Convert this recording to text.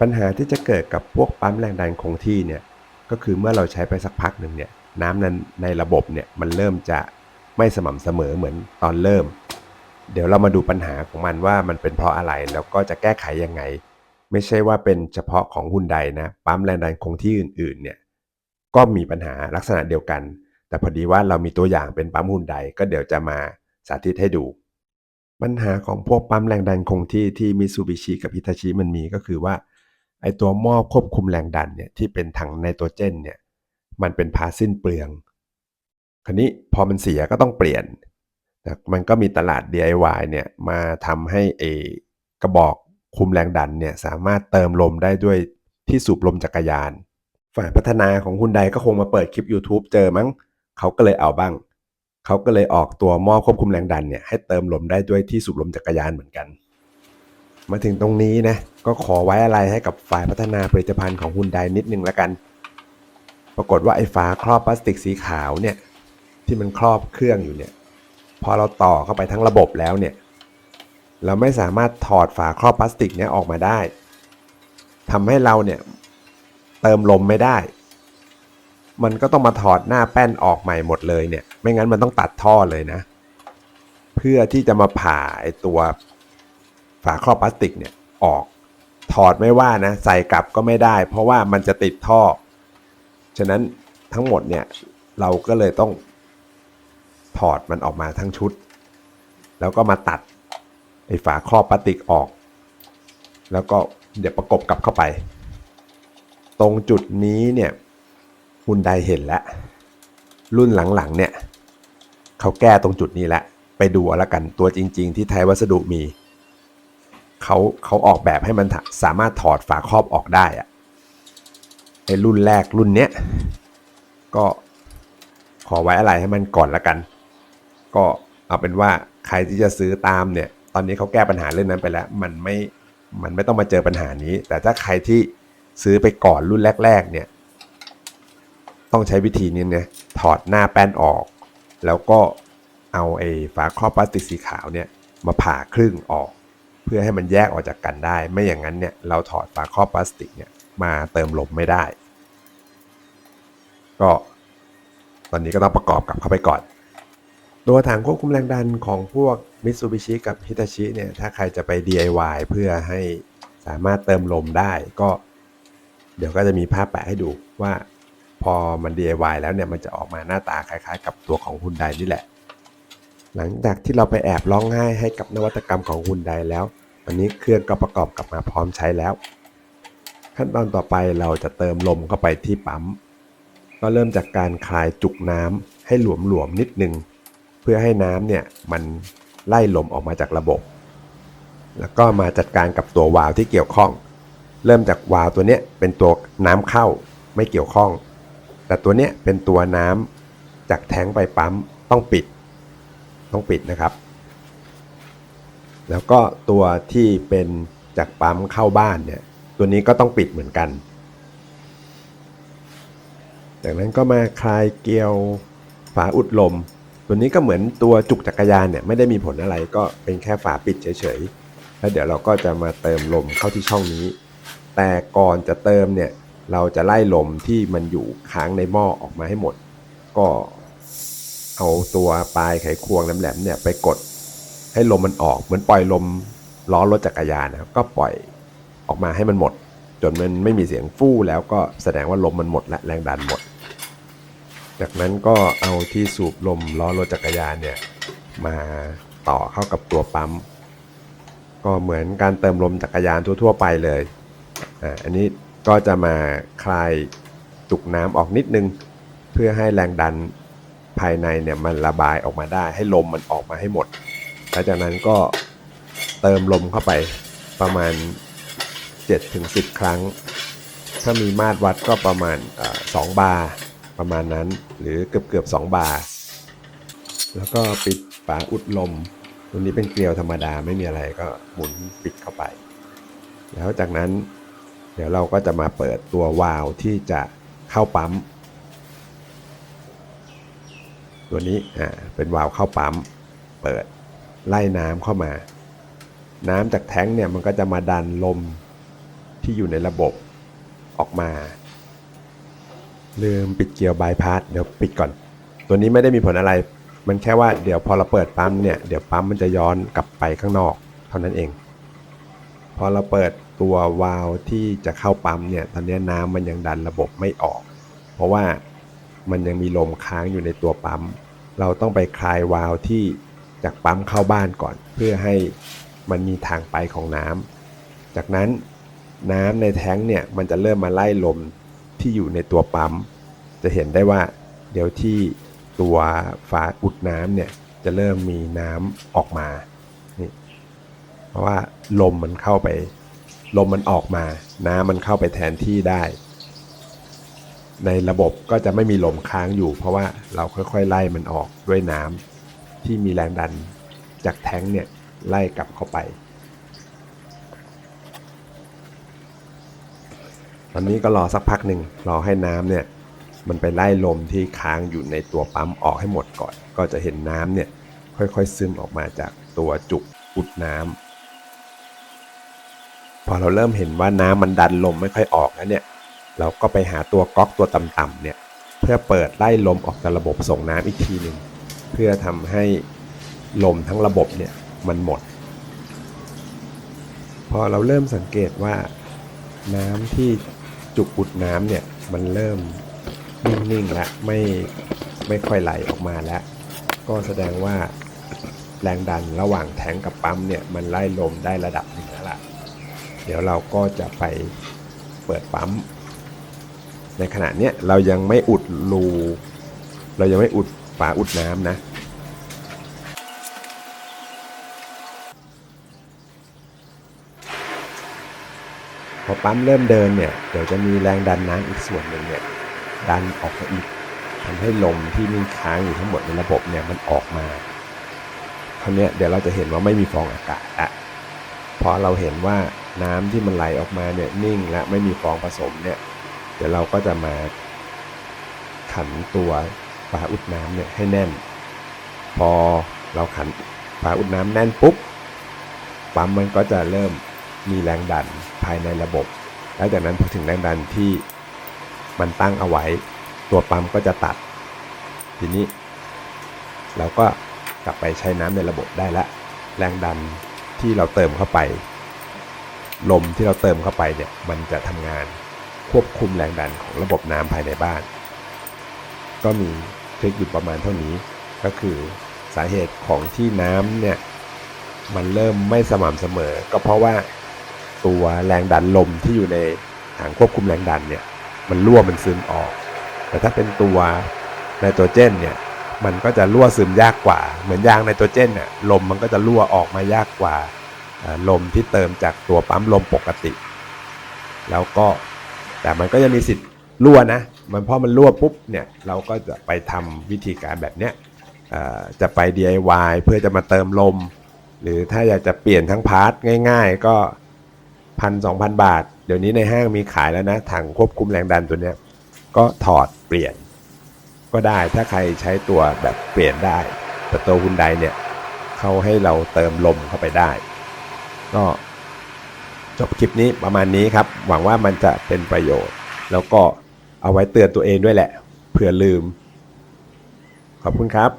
ปัญหาที่จะเกิดกับพวกปั๊มแรงดันคงที่เนี่ยก็คือเมื่อเราใช้ไปสักพักหนึ่งเนี่ยน้ำนั้นในระบบเนี่ยมันเริ่มจะไม่สม่ำเสมอเหมือนตอนเริ่ม เดี๋ยวเรามาดูปัญหาของมันว่ามันเป็นเพราะอะไรแล้วก็จะแก้ไขยังไง ไม่ใช่ว่าเป็นเฉพาะของฮุนไดนะปั๊มแรงดันคงที่อื่นๆเนี่ยก็มีปัญหาลักษณะเดียวกัน แต่พอดีว่าเรามีตัวอย่างเป็นปั๊มฮุนไดก็เดี๋ยวจะมาสาธิตให้ดู ปัญหาของพวกปั๊มแรงดันคงที่ที่มิซูบิชิกับฮิตาชิมันมีก็คือว่า ไอตัวหม้อควบคุมแรงดันเนี่ยที่เป็นถังไนโตรเจนเนี่ยมันเป็นพาสิ้นเปลือง คราวนี้พอมันเสียก็ต้องเปลี่ยนแต่มันก็มีตลาด DIY เนี่ยมาทำให้เอกระบอกคุมแรงดันเนี่ยสามารถเติมลมได้ด้วยที่สูบลมจักรยาน ฝ่ายพัฒนาของคุณใดก็คงมาเปิดคลิป YouTube เจอมั้งเขาก็เลยเอาบ้าง เขาก็เลยออกตัวหม้อควบคุมแรงดันเนี่ยให้เติมลมได้ด้วยที่สูบลมจักรยานเหมือนกัน มาถึงตรงนี้นะ ก็ขอไว้อะไรให้กับฝ่ายพัฒนาผลิตภัณฑ์ของฮุนไดนิดนึงแล้วกัน ปรากฏว่าไอ้ฝาครอบพลาสติกสีขาวเนี่ย ที่มันครอบเครื่องอยู่เนี่ย พอเราต่อเข้าไปทั้งระบบแล้วเนี่ย เราไม่สามารถถอดฝาครอบพลาสติกเนี้ยออกมาได้ทำให้เราเนี่ย เติมลมไม่ได้ มันก็ต้องมาถอดหน้าแป้นออกใหม่หมดเลยเนี่ย ไม่งั้นมันต้องตัดท่อเลยนะ เพื่อที่จะมาผ่าไอตัว ฝาครอบพลาสติกเนี่ยออก ถอดไม่ว่านะใส่กลับก็ไม่ได้ เพราะว่ามันจะติดท่อ ฉะนั้นทั้งหมดเนี่ยเราก็เลยต้องถอดมันออกมาทั้งชุด แล้วก็มาตัดไอ้ฝาครอบพลาสติกออก แล้วก็เดี๋ยวประกบกลับเข้าไป ตรงจุดนี้เนี่ยฮุนไดเห็นแล้ว รุ่นหลังๆเนี่ยเขาแก้ตรงจุดนี้แล้วไปดูเอาละกันตัวจริง ๆ ที่ไทยวัสดุมี เขาเขาออกแบบให้มันสามารถถอดฝาครอบออกได้อะไอรุ่นแรกรุ่นเนี้ยก็ขอไว้อะไรให้มันก่อนละกัน ก็เอาเป็นว่าใครที่จะซื้อตามเนี่ย ตอนนี้เขาแก้ปัญหาเรื่องนั้นไปแล้ว มันไม่มันไม่ต้องมาเจอปัญหานี้ แต่ถ้าใครที่ซื้อไปก่อนรุ่นแรก ๆ เนี่ย ต้องใช้วิธีนี้เนี่ยถอดหน้าแป้นออก แล้วก็เอาไอ้ฝาครอบพลาสติกสีขาวเนี่ยมาผ่าครึ่งออก เพื่อให้มันแยกออกจากกันได้ ไม่อย่างนั้นเนี่ยเราถอดฝาครอบพลาสติกเนี่ยมาเติมลมไม่ได้ ก็ตอนนี้ก็ต้องประกอบกับเข้าไปก่อน ตัวถังควบคุมแรงดันของพวก Mitsubishi กับ Hitachi เนี่ยถ้าใครจะไป DIY เพื่อให้สามารถเติมลมได้ก็ เดี๋ยวก็จะมีภาพแปะให้ดูว่าพอมัน DIY แล้วเนี่ยมันจะออกมาหน้าตาคล้ายๆ กับตัวของ Hyundai นี่แหละ หลังจากที่เราไปแอบร้องไห้ให้กับนวัตกรรมของ Hyundai แล้วตอนนี้เครื่องก็ประกอบกลับมาพร้อมใช้แล้ว ขั้นตอนต่อไปเราจะเติมลมเข้าไปที่ปั๊ม ก็เริ่มจากการคลายจุกน้ำให้หลวมๆนิดนึง เพื่อให้น้ำเนี่ยมันไล่ลมออกมาจากระบบ แล้วก็มาจัดการกับตัววาล์วที่เกี่ยวข้อง เริ่มจากวาล์วตัวเนี้ยเป็นตัวน้ำเข้าไม่เกี่ยวข้อง แต่ตัวเนี้ยเป็นตัวน้ำจากแทงไปปั๊มต้องปิด ต้องปิดนะครับ แล้วก็ตัวที่เป็นจากปั๊มเข้าบ้านเนี่ย ตัวนี้ก็ต้องปิดเหมือนกัน จากนั้นก็มาคลายเกลียวฝาอุดลม ตัวนี้ก็เหมือนตัวจุกจักรยานเนี่ยไม่ได้มีผลอะไรก็เป็นแค่ฝาปิดเฉยๆ แล้วเดี๋ยวเราก็จะมาเติมลมเข้าที่ช่องนี้ แต่ก่อนจะเติมเนี่ยเราจะไล่ลมที่มันอยู่ค้างในหม้อออกมาให้หมด ก็ เอาตัวปลายไขควงแหลมๆเนี่ยไปกดให้ลมมันออก เหมือนปล่อยลมล้อรถจักรยานนะครับก็ปล่อยออกมาให้มันหมด จนมันไม่มีเสียงฟู่แล้วก็แสดงว่าลมมันหมดและแรงดันหมด จากนั้นก็เอาที่สูบลมล้อรถจักรยานเนี่ยมาต่อเข้ากับตัวปั๊ม ก็เหมือนการเติมลมจักรยานทั่วๆไปเลยอ่าอันนี้ก็จะมาคลายจุกน้ำออกนิดนึง เพื่อให้แรงดัน ภายในเนี่ยมันระบายออกมาได้ ให้ลมมันออกมาให้หมดหลังจากนั้นก็เติมลมเข้าไปประมาณ 7-10 ครั้ง ถ้ามีมาตรวัดก็ประมาณเอ่อ2บาร์ประมาณนั้นหรือเกือบเกือบ2บาร์แล้วก็ปิดฝาอุดลมตัวนี้เป็นเกลียวธรรมดาไม่มีอะไรก็หมุนปิดเข้าไป แล้วจากนั้นเดี๋ยวเราก็จะมาเปิดตัววาล์วที่จะเข้าปั๊ม ตัวนี้อ่าเป็นวาล์วเข้าปั๊มเปิดไล่น้ำเข้ามา น้ำจากแท้งเนี่ยมันก็จะมาดันลมที่อยู่ในระบบออกมา ลืมปิดเกียร์บายพาสเดี๋ยวปิดก่อน ตัวนี้ไม่ได้มีผลอะไร มันแค่ว่าเดี๋ยวพอเราเปิดปั๊มเนี่ยเดี๋ยวปั๊มมันจะย้อนกลับไปข้างนอกเท่านั้นเอง พอเราเปิดตัววาล์วที่จะเข้าปั๊มเนี่ยตอนนี้น้ำมันยังดันระบบไม่ออก เพราะว่า มันยังมีลมค้างอยู่ในตัวปั๊ม เราต้องไปคลายวาล์วที่จากปั๊มเข้าบ้านก่อน เพื่อให้มันมีทางไปของน้ำจากนั้นน้ำในแท้งเนี่ยมันจะเริ่มมาไล่ลมที่อยู่ในตัวปั๊ม จะเห็นได้ว่า เดี๋ยวที่ตัวฝาอุดน้ำเนี่ยจะเริ่มมีน้ำออกมานี่เพราะว่าลมมันเข้าไป ลมมันออกมา น้ำมันเข้าไปแทนที่ได้ ในระบบก็จะไม่มีลมค้างอยู่ เพราะว่าเราค่อยๆไล่มันออกด้วยน้ำที่มีแรงดันจากแท้งเนี่ยไล่กลับเข้าไป ตอนนี้ก็รอสักพักหนึ่งรอให้น้ำเนี่ยมันไปไล่ลมที่ค้างอยู่ในตัวปั๊มออกให้หมดก่อน ก็จะเห็นน้ำเนี่ยค่อยๆซึมออกมาจากตัวจุกอุดน้ำพอเราเริ่มเห็นว่าน้ำมันดันลมไม่ค่อยออกแล้วเนี่ย เราก็ไปหาตัวก๊อกตัวต่ำๆเนี่ยเพื่อเปิดไล่ลมออกจากระบบส่งน้ำอีกทีหนึ่งเพื่อทำให้ลมทั้งระบบเนี่ยมันหมด พอเราเริ่มสังเกตว่าน้ำที่จุกอุดน้ำเนี่ยมันเริ่มนิ่งๆแล้วไม่ไม่ค่อยไหลออกมาแล้ว ก็แสดงว่าแรงดันระหว่างแทงกับปั๊มเนี่ยมันไล่ลมได้ระดับหนึ่งแล้วล่ะ เดี๋ยวเราก็จะไปเปิดปั๊ม ในขณะเนี้ยเรายังไม่อุดรู เรายังไม่อุดฝาอุดน้ำนะ พอปั๊มเริ่มเดินเนี่ย เดี๋ยวจะมีแรงดันน้ำอีกส่วนหนึ่งเนี่ย ดันออกมาอีกทำให้ลมที่มีค้างอยู่ทั้งหมดในระบบเนี่ยมันออกมาคราวนี้เดี๋ยวเราจะเห็นว่าไม่มีฟองอากาศอะพอเราเห็นว่าน้ำที่มันไหลออกมาเนี่ยนิ่งและไม่มีฟองผสมเนี่ย เดี๋ยวเราก็จะมาขันตัวฝาอุดน้ำเนี่ยให้แน่น พอเราขันฝาอุดน้ำแน่นปุ๊บปั๊มมันก็จะเริ่มมีแรงดันภายในระบบ แล้วจากนั้นพอถึงแรงดันที่มันตั้งเอาไว้ ตัวปั๊มก็จะตัด ทีนี้ เราก็กลับไปใช้น้ำในระบบได้ละ แรงดันที่เราเติมเข้าไป ลมที่เราเติมเข้าไปเนี่ยมันจะทำงาน ควบคุมแรงดันของระบบน้ำภายในบ้าน ก็มีทริคอยู่ประมาณเท่านี้ ก็คือสาเหตุของที่น้ำเนี่ยมันเริ่มไม่สม่ำเสมอ ก็เพราะว่าตัวแรงดันลมที่อยู่ในถังควบคุมแรงดันเนี่ยมันรั่วมันซึมออก แต่ถ้าเป็นตัวไนโตรเจนเนี่ยมันก็จะรั่วซึมยากกว่า เหมือนยางไนโตรเจนเนี่ยลมมันก็จะรั่วออกมายากกว่าลมที่เติมจากตัวปั๊มลมปกติ แล้วก็ แต่มันก็จะมีสิทธิ์รั่วนะ มันพอมันรั่วปุ๊บเนี่ยเราก็จะไปทำวิธีการแบบเนี้ยจะไป DIY เพื่อจะมาเติมลม หรือถ้าอยากจะเปลี่ยนทั้งพาร์ทง่ายๆ ก็พันสองพันบาท เดี๋ยวนี้ในห้างมีขายแล้วนะถังควบคุมแรงดันตัวเนี้ยก็ถอดเปลี่ยน ก็ได้ถ้าใครใช้ตัวแบบเปลี่ยนได้ แต่ตัวฮุนไดเนี่ยเขาให้เราเติมลมเข้าไปได้ ก็ จบคลิปนี้ประมาณนี้ครับ หวังว่ามันจะเป็นประโยชน์ แล้วก็เอาไว้เตือนตัวเองด้วยแหละ เผื่อลืม ขอบคุณครับ